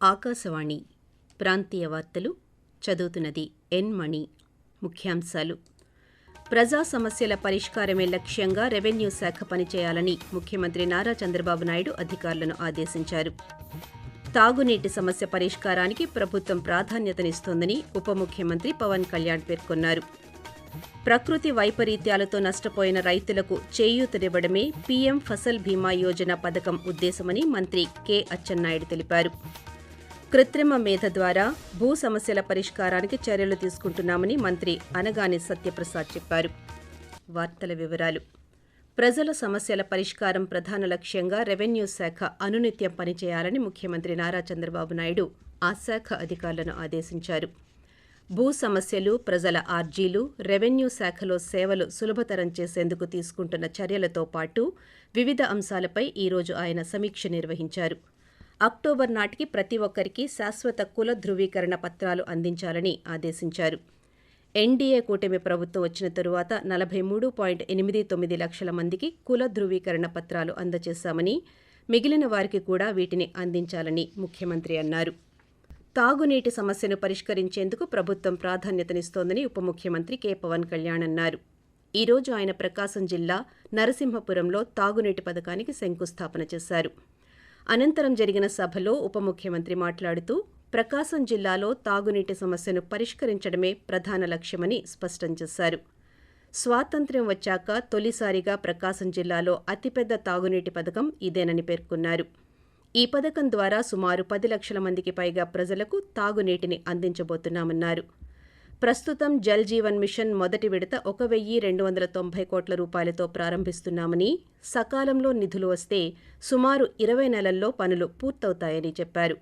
ఆకాశవాణి ప్రాంతీయ వార్తలు చదువుతున్నది ఎన్ మణి. ముఖ్యాంశాలు. ప్రజా సమస్యల పరిష్కారమే లక్ష్యంగా రెవెన్యూ శాఖ పనిచేయాలని ముఖ్యమంత్రి నారా చంద్రబాబు నాయుడు అధికారులను ఆదేశించారు. తాగునీటి సమస్య పరిష్కారానికి ప్రభుత్వం ప్రాధాన్యతనిస్తోందని ఉప ముఖ్యమంత్రి పవన్ కళ్యాణ్ పేర్కొన్నారు. ప్రకృతి వైపరీత్యాలతో నష్టపోయిన రైతులకు చేయూతనివ్వడమే పీఎం ఫసల్ బీమా యోజన పథకం ఉద్దేశమని మంత్రి కె. అచ్చెన్నాయుడు తెలిపారు. కృత్రిమ మేధ ద్వారా భూ సమస్యల పరిష్కారానికి చర్యలు తీసుకుంటున్నామని మంత్రి అనగాని సత్యప్రసాద్ చెప్పారు. వార్తల వివరాలు. ప్రజల సమస్యల పరిష్కారం ప్రధాన లక్ష్యంగా రెవెన్యూ శాఖ అనునిత్యం పనిచేయాలని ముఖ్యమంత్రి నారా చంద్రబాబు నాయుడు ఆ శాఖ అధికారులను ఆదేశించారు. భూ సమస్యలు ప్రజల ఆర్జీలు రెవెన్యూ శాఖలో సేవలు సులభతరం చేసేందుకు తీసుకుంటున్న చర్యలతో పాటు వివిధ అంశాలపై ఈరోజు ఆయన సమీక్ష నిర్వహించారు. అక్టోబర్ నాటికి ప్రతి ఒక్కరికి శాశ్వత కుల ధృవీకరణ పత్రాలు అందించాలని ఆదేశించారు. ఎన్డీఏ కూటమి ప్రభుత్వం వచ్చిన తరువాత నలభై మూడు పాయింట్ ఎనిమిది తొమ్మిది లక్షల మందికి కుల ధృవీకరణ పత్రాలు అందజేశామని మిగిలిన వారికి కూడా వీటిని అందించాలని ముఖ్యమంత్రి అన్నారు. తాగునీటి సమస్యను పరిష్కరించేందుకు ప్రభుత్వం ప్రాధాన్యతనిస్తోందని ఉప ముఖ్యమంత్రి కె పవన్ కళ్యాణ్ అన్నారు. ఈ రోజు ఆయన ప్రకాశం జిల్లా నరసింహపురంలో తాగునీటి పథకానికి శంకుస్థాపన చేశారు. అనంతరం జరిగిన సభలో ఉప ముఖ్యమంత్రి మాట్లాడుతూ ప్రకాశం జిల్లాలో తాగునీటి సమస్యను పరిష్కరించడమే ప్రధాన లక్ష్యమని స్పష్టం చేశారు. స్వాతంత్ర్యం వచ్చాక తొలిసారిగా ప్రకాశం జిల్లాలో అతిపెద్ద తాగునీటి పథకం ఇదేనని పేర్కొన్నారు. ఈ పథకం ద్వారా సుమారు పది లక్షల మందికి పైగా ప్రజలకు తాగునీటిని అందించబోతున్నామన్నారు. ప్రస్తుతం జల్ జీవన్ మిషన్ మొదటి విడత ఒక వెయ్యి రెండు వందల తొంభై కోట్ల రూపాయలతో ప్రారంభిస్తున్నామని సకాలంలో నిధులు వస్తే సుమారు ఇరవై నెలల్లో పనులు పూర్తవుతాయని చెప్పారు.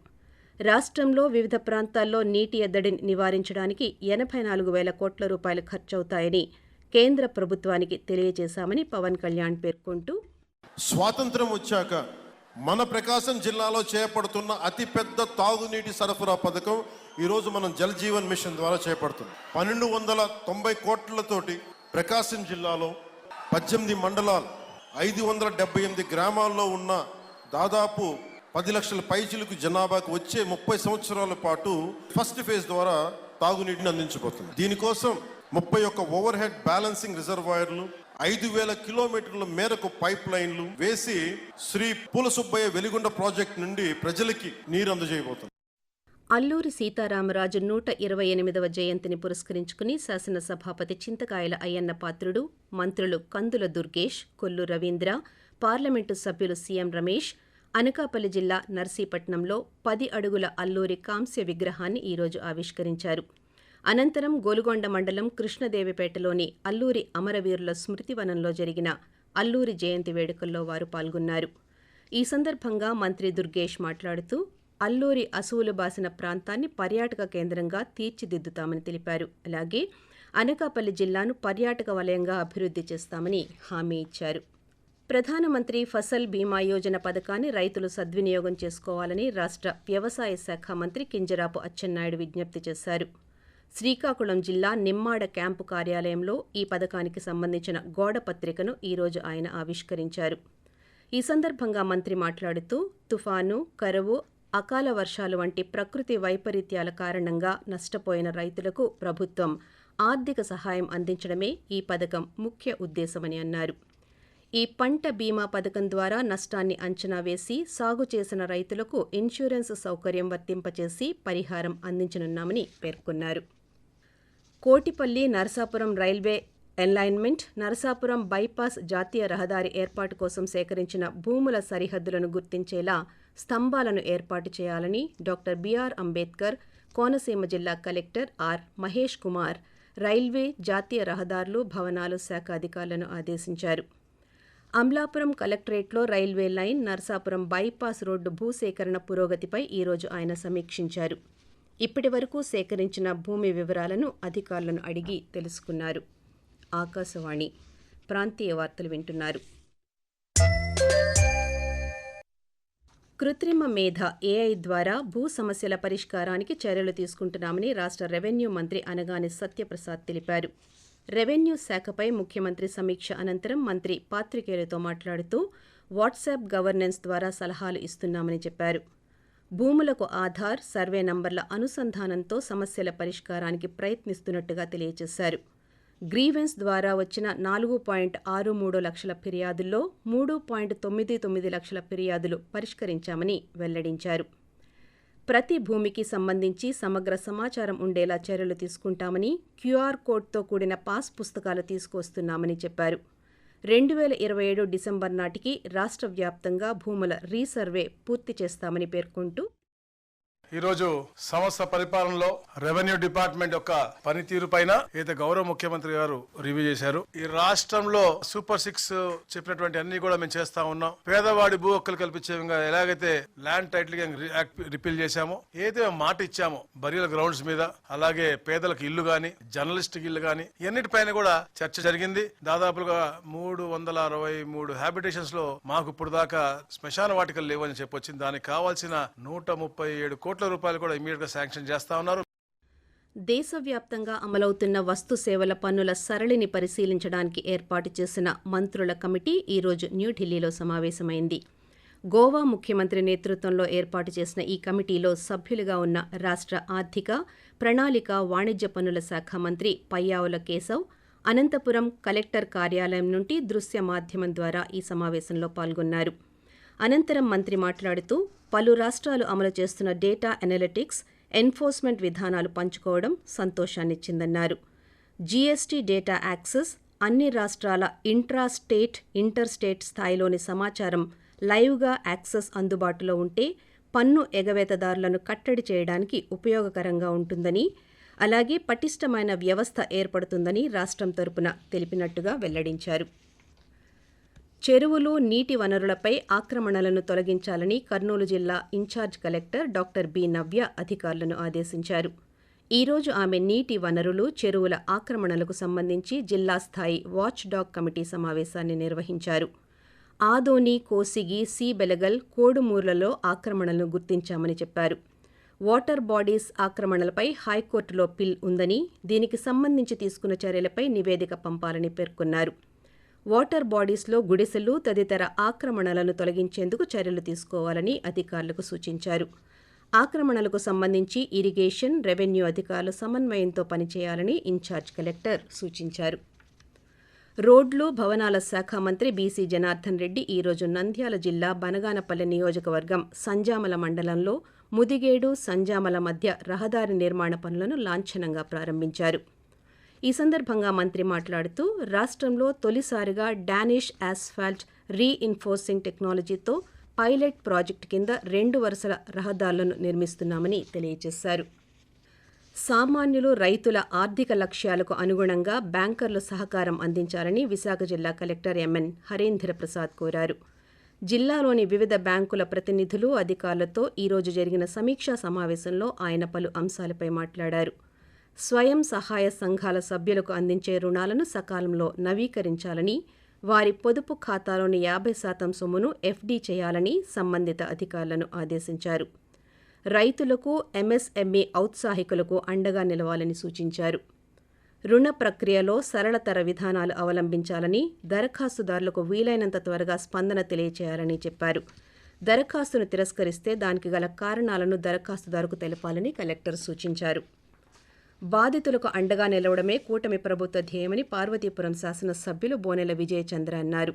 రాష్ట్రంలో వివిధ ప్రాంతాల్లో నీటి ఎద్దడిని నివారించడానికి ఎనభై నాలుగు వేల కోట్ల రూపాయలు ఖర్చవుతాయని కేంద్ర ప్రభుత్వానికి తెలియజేశామని పవన్ కళ్యాణ్ పేర్కొంటూ స్వాతంత్రం వచ్చాక మన ప్రకాశం జిల్లాలో చేపడుతున్న అతిపెద్ద తాగునీటి సరఫరా పథకం ఈరోజు మనం జల్ జీవన్ మిషన్ ద్వారా చేపడుతున్నాం. పన్నెండు వందల తొంభై కోట్లతోటి ప్రకాశం జిల్లాలో పద్దెనిమిది మండలాలు ఐదు వందల డెబ్బై ఎనిమిది గ్రామాల్లో ఉన్న దాదాపు పది లక్షల పైచిలకు జనాభాకు వచ్చే ముప్పై సంవత్సరాల పాటు ఫస్ట్ ఫేజ్ ద్వారా తాగునీటిని అందించబోతుంది దీనికోసం ముప్పై ఒక్క ఓవర్ హెడ్ బ్యాలెన్సింగ్ రిజర్వాయర్లు ఐదు వేల కిలోమీటర్ల మేరకు పైప్ లైన్లు వేసి శ్రీ పూలసుబ్బయ్య వెలిగొండ ప్రాజెక్ట్ నుండి ప్రజలకి నీరు అందజేయబోతుంది అల్లూరి సీతారామరాజు నూట ఇరవై ఎనిమిదవ జయంతిని పురస్కరించుకుని శాసనసభాపతి చింతకాయల అయ్యన్న పాత్రుడు మంత్రులు కందుల దుర్గేష్ కొల్లు రవీంద్ర పార్లమెంటు సభ్యులు సీఎం రమేష్ అనకాపల్లి జిల్లా నర్సీపట్నంలో పది అడుగుల అల్లూరి కాంస్య విగ్రహాన్ని ఈరోజు ఆవిష్కరించారు. అనంతరం గోలుగొండ మండలం కృష్ణదేవిపేటలోని అల్లూరి అమరవీరుల స్మృతివనంలో జరిగిన అల్లూరి జయంతి వేడుకల్లో వారు పాల్గొన్నారు. ఈ సందర్భంగా మంత్రి దుర్గేష్ మాట్లాడుతూ అల్లూరి అసువులు బాసిన ప్రాంతాన్ని పర్యాటక కేంద్రంగా తీర్చిదిద్దుతామని తెలిపారు. అలాగే అనకాపల్లి జిల్లాను పర్యాటక వలయంగా అభివృద్ధి చేస్తామని హామీ ఇచ్చారు. ప్రధానమంత్రి ఫసల్ బీమా యోజన పథకాన్ని రైతులు సద్వినియోగం చేసుకోవాలని రాష్ట్ర వ్యవసాయ శాఖ మంత్రి కింజరాపు అచ్చెన్నాయుడు విజ్ఞప్తి చేశారు. శ్రీకాకుళం జిల్లా నిమ్మాడ క్యాంపు కార్యాలయంలో ఈ పథకానికి సంబంధించిన గోడ పత్రికను ఈరోజు ఆయన ఆవిష్కరించారు. ఈ సందర్భంగా మంత్రి మాట్లాడుతూ తుఫాను కరువు అకాల వర్షాలు వంటి ప్రకృతి వైపరీత్యాల కారణంగా నష్టపోయిన రైతులకు ప్రభుత్వం ఆర్థిక సహాయం అందించడమే ఈ పథకం ముఖ్య ఉద్దేశమని అన్నారు. ఈ పంట బీమా పథకం ద్వారా నష్టాన్ని అంచనా వేసి సాగు చేసిన రైతులకు ఇన్సూరెన్స్ సౌకర్యం వర్తింపచేసి పరిహారం అందించనున్నామని పేర్కొన్నారు. Kotipalli Narasapuram railway alignment Narasapuram bypass జాతీయ రహదారి ఏర్పాటు కోసం సేకరించిన భూముల సరిహద్దులను గుర్తించేలా స్తంభాలను ఏర్పాటు చేయాలని డాక్టర్ బిఆర్ అంబేద్కర్ కోనసీమ జిల్లా collector R Mahesh Kumar railway జాతీయ రహదారులు భవనాలు శాఖ అధికారులను ఆదేశించారు. అమలాపురం కలెక్టరేట్లో railway line Narsapuram bypass road భూసేకరణ పురోగతిపై ఈరోజు ఆయన సమీక్షించారు. ఇప్పటి వరకు సేకరించిన భూమి వివరాలను అధికారులను అడిగి తెలుసుకున్నారు. ఆకాశవాణి ప్రాంతీయ వార్తలు వింటున్నారు. కృత్రిమ మేధ ఏఐ ద్వారా భూ సమస్యల పరిష్కారానికి చర్యలు తీసుకుంటున్నామని రాష్ట్ర రెవెన్యూ మంత్రి అనగాని సత్యప్రసాద్ తెలిపారు. రెవెన్యూ శాఖపై ముఖ్యమంత్రి సమీక్ష అనంతరం మంత్రి పాత్రికేయులతో మాట్లాడుతూ వాట్సాప్ గవర్నెన్స్ ద్వారా సలహాలు ఇస్తున్నామని చెప్పారు. భూములకు ఆధార్ సర్వే నంబర్ల అనుసంధానంతో సమస్యల పరిష్కారానికి ప్రయత్నిస్తున్నట్టుగా తెలియజేశారు. గ్రీవెన్స్ ద్వారా వచ్చిన నాలుగు పాయింట్ ఆరు మూడు లక్షల ఫిర్యాదుల్లో మూడు పాయింట్ తొమ్మిది తొమ్మిది లక్షల ఫిర్యాదులు పరిష్కరించామని వెల్లడించారు. ప్రతి భూమికి సంబంధించి సమగ్ర సమాచారం ఉండేలా చర్యలు తీసుకుంటామని క్యూఆర్ కోడ్తో కూడిన పాస్ పుస్తకాలు తీసుకొస్తున్నామని చెప్పారు. రెండు వేల ఇరవై ఏడు డిసెంబర్ నాటికి రాష్ట్ర వ్యాప్తంగా భూముల రీసర్వే పూర్తి చేస్తామని పేర్కొంటూ ఈరోజు సంస్థ పరిపాలనలో రెవెన్యూ డిపార్ట్మెంట్ యొక్క పనితీరు పైన అయితే గౌరవ ముఖ్యమంత్రి గారు రివ్యూ చేశారు. ఈ రాష్ట్రంలో సూపర్ సిక్స్ చెప్పినటువంటి అన్ని కూడా మేము చేస్తా ఉన్నాం. పేదవాడి భూ హక్కులు కల్పించే విధంగా ఎలాగైతే ల్యాండ్ టైటిల్ యాక్ట్ రిపీల్ చేశామో ఏదైతే మేము మాట ఇచ్చామో బరియల గ్రౌండ్స్ మీద అలాగే పేదలకు ఇల్లు గాని జర్నలిస్ట్ ఇల్లు గాని ఇవన్నిటిపైన కూడా చర్చ జరిగింది. దాదాపుగా మూడు వందల అరవై మూడు హ్యాబిటేషన్స్లో మాకు ఇప్పుడు దాకా శ్మశాన వాటికలు లేవని చెప్పొచ్చింది. దానికి కావాల్సిన నూట ముప్పై ఏడు కోట్ల రూపాయలు కూడా ఇమీడియట్గా శాంక్షన్ చేస్తా ఉన్నారు. దేశవ్యాప్తంగా అమలవుతున్న వస్తు సేవల పన్నుల సరళిని పరిశీలించడానికి ఏర్పాటు చేసిన మంత్రుల కమిటీ ఈరోజు న్యూఢిల్లీలో సమావేశమైంది. గోవా ముఖ్యమంత్రి నేతృత్వంలో ఏర్పాటు చేసిన ఈ కమిటీలో సభ్యులుగా ఉన్న రాష్ట్ర ఆర్థిక ప్రణాళిక వాణిజ్య పన్నుల శాఖ మంత్రి పయ్యావుల కేశవ్ అనంతపురం కలెక్టర్ కార్యాలయం నుండి దృశ్య మాధ్యమం ద్వారా ఈ సమావేశంలో పాల్గొన్నారు. అనంతరం మంత్రి మాట్లాడుతూ పలు రాష్ట్రాలు అమలు చేస్తున్న డేటా అనలిటిక్స్ ఎన్ఫోర్స్మెంట్ విధానాలు పంచుకోవడం సంతోషాన్నిచ్చిందన్నారు. జీఎస్టీ డేటా యాక్సెస్ అన్ని రాష్ట్రాల ఇంట్రా స్టేట్ ఇంటర్ స్టేట్ స్థాయిలోని సమాచారం లైవ్గా యాక్సెస్ అందుబాటులో ఉంటే పన్ను ఎగవేతదారులను కట్టడి చేయడానికి ఉపయోగకరంగా ఉంటుందని అలాగే పటిష్టమైన వ్యవస్థ ఏర్పడుతుందని రాష్ట్రం తరపున తెలిపినట్టుగా వెల్లడించారు. చెరువులు నీటి వనరులపై ఆక్రమణలను తొలగించాలని కర్నూలు జిల్లా in-charge collector doctor B Navya అధికారులను ఆదేశించారు. ఈ రోజు ఆమె నీటి వనరులు చెరువుల ఆక్రమణలకు సంబంధించి జిల్లా స్థాయి వాచ్ డాగ్ కమిటీ సమావేశాన్ని నిర్వహించారు. ఆదోని కోసిగి సి బెలగల్ కోడుమూర్లలో ఆక్రమణలను గుర్తించామని చెప్పారు. వాటర్ బాడీస్ ఆక్రమణలపై హైకోర్టులో పిల్ ఉందని దీనికి సంబంధించి తీసుకున్న చర్యలపై నివేదిక పంపాలని పేర్కొన్నారు. వాటర్ బాడీస్లో గుడిసెలు తదితర ఆక్రమణలను తొలగించేందుకు చర్యలు తీసుకోవాలని అధికారులకు సూచించారు. ఆక్రమణలకు సంబంధించి ఇరిగేషన్ రెవెన్యూ అధికారులు సమన్వయంతో పనిచేయాలని ఇన్ఛార్జ్ కలెక్టర్ సూచించారు. రోడ్లు భవనాల శాఖ మంత్రి బీసీ జనార్దన్ రెడ్డి ఈరోజు నంద్యాల జిల్లా బనగానపల్లె నియోజకవర్గం సంజామల మండలంలో ముదిగేడు సంజామల మధ్య రహదారి నిర్మాణ పనులను లాంఛనంగా ప్రారంభించారు. ఈ సందర్భంగా మంత్రి మాట్లాడుతూ రాష్ట్రంలో తొలిసారిగా డానిష్ ఆస్ఫాల్ట్ రీఇన్ఫోర్సింగ్ టెక్నాలజీతో పైలట్ ప్రాజెక్టు కింద రెండు వరుసల రహదారులను నిర్మిస్తున్నామని తెలియజేశారు. సామాన్యులు రైతుల ఆర్థిక లక్ష్యాలకు అనుగుణంగా బ్యాంకర్లు సహకారం అందించాలని విశాఖ జిల్లా కలెక్టర్ ఎంఎన్ హరేంద్ర ప్రసాద్ కోరారు. జిల్లాలోని వివిధ బ్యాంకుల ప్రతినిధులు అధికారులతో ఈరోజు జరిగిన సమీక్షా సమావేశంలో ఆయన పలు అంశాలపై మాట్లాడారు. స్వయం సహాయ సంఘాల సభ్యులకు అందించే రుణాలను సకాలంలో నవీకరించాలని వారి పొదుపు ఖాతాలోని యాభై శాతం సొమ్మును ఎఫ్డీ చేయాలని సంబంధిత అధికారులను ఆదేశించారు. రైతులకు ఎంఎస్ఎంఈ ఔత్సాహికులకు అండగా నిలవాలని సూచించారు. రుణ ప్రక్రియలో సరళతర విధానాలు అవలంబించాలని దరఖాస్తుదారులకు వీలైనంత త్వరగా స్పందన తెలియచేయాలని చెప్పారు. దరఖాస్తును తిరస్కరిస్తే దానికి గల కారణాలను దరఖాస్తుదారుకు తెలపాలని కలెక్టర్ సూచించారు. బాధితులకు అండగా నిలవడమే కూటమి ప్రభుత్వ ధ్యేయమని పార్వతీపురం శాసనసభ్యులు బోనెల విజయచంద్ర అన్నారు.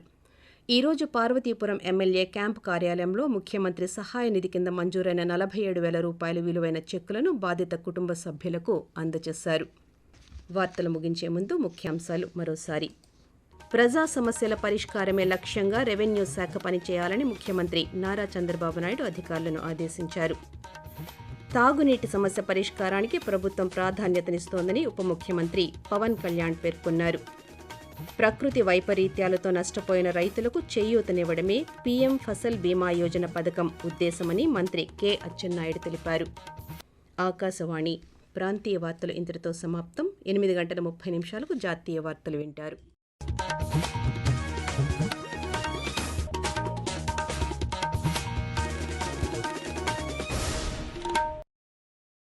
ఈరోజు పార్వతీపురం ఎమ్మెల్యే క్యాంపు కార్యాలయంలో ముఖ్యమంత్రి సహాయ నిధి కింద మంజూరైన నలభై ఏడు వేల రూపాయల విలువైన చెక్కులను బాధిత కుటుంబ సభ్యులకు అందజేశారు. వార్తలు ముగించే ముందు ముఖ్యాంశాలు మరోసారి. ప్రజా సమస్యల పరిష్కారమే లక్ష్యంగా రెవెన్యూ శాఖ పనిచేయాలని ముఖ్యమంత్రి నారా చంద్రబాబు నాయుడు అధికారులను ఆదేశించారు. తాగునీటి సమస్య పరిష్కారానికి ప్రభుత్వం ప్రాధాన్యతనిస్తోందని ఉప ముఖ్యమంత్రి పవన్ కళ్యాణ్ పేర్కొన్నారు. ప్రకృతి వైపరీత్యాలతో నష్టపోయిన రైతులకు చేయూతనివ్వడమే పీఎం ఫసల్ బీమా యోజన పథకం ఉద్దేశమని మంత్రి కె. అచ్చెన్నాయుడు తెలిపారు. ఆకాశవాణి ప్రాంతీయ వార్తలు ఇంతటితో సమాప్తం. ఎనిమిది గంటల ముప్పై నిమిషాలకు జాతీయ వార్తలు వింటారు.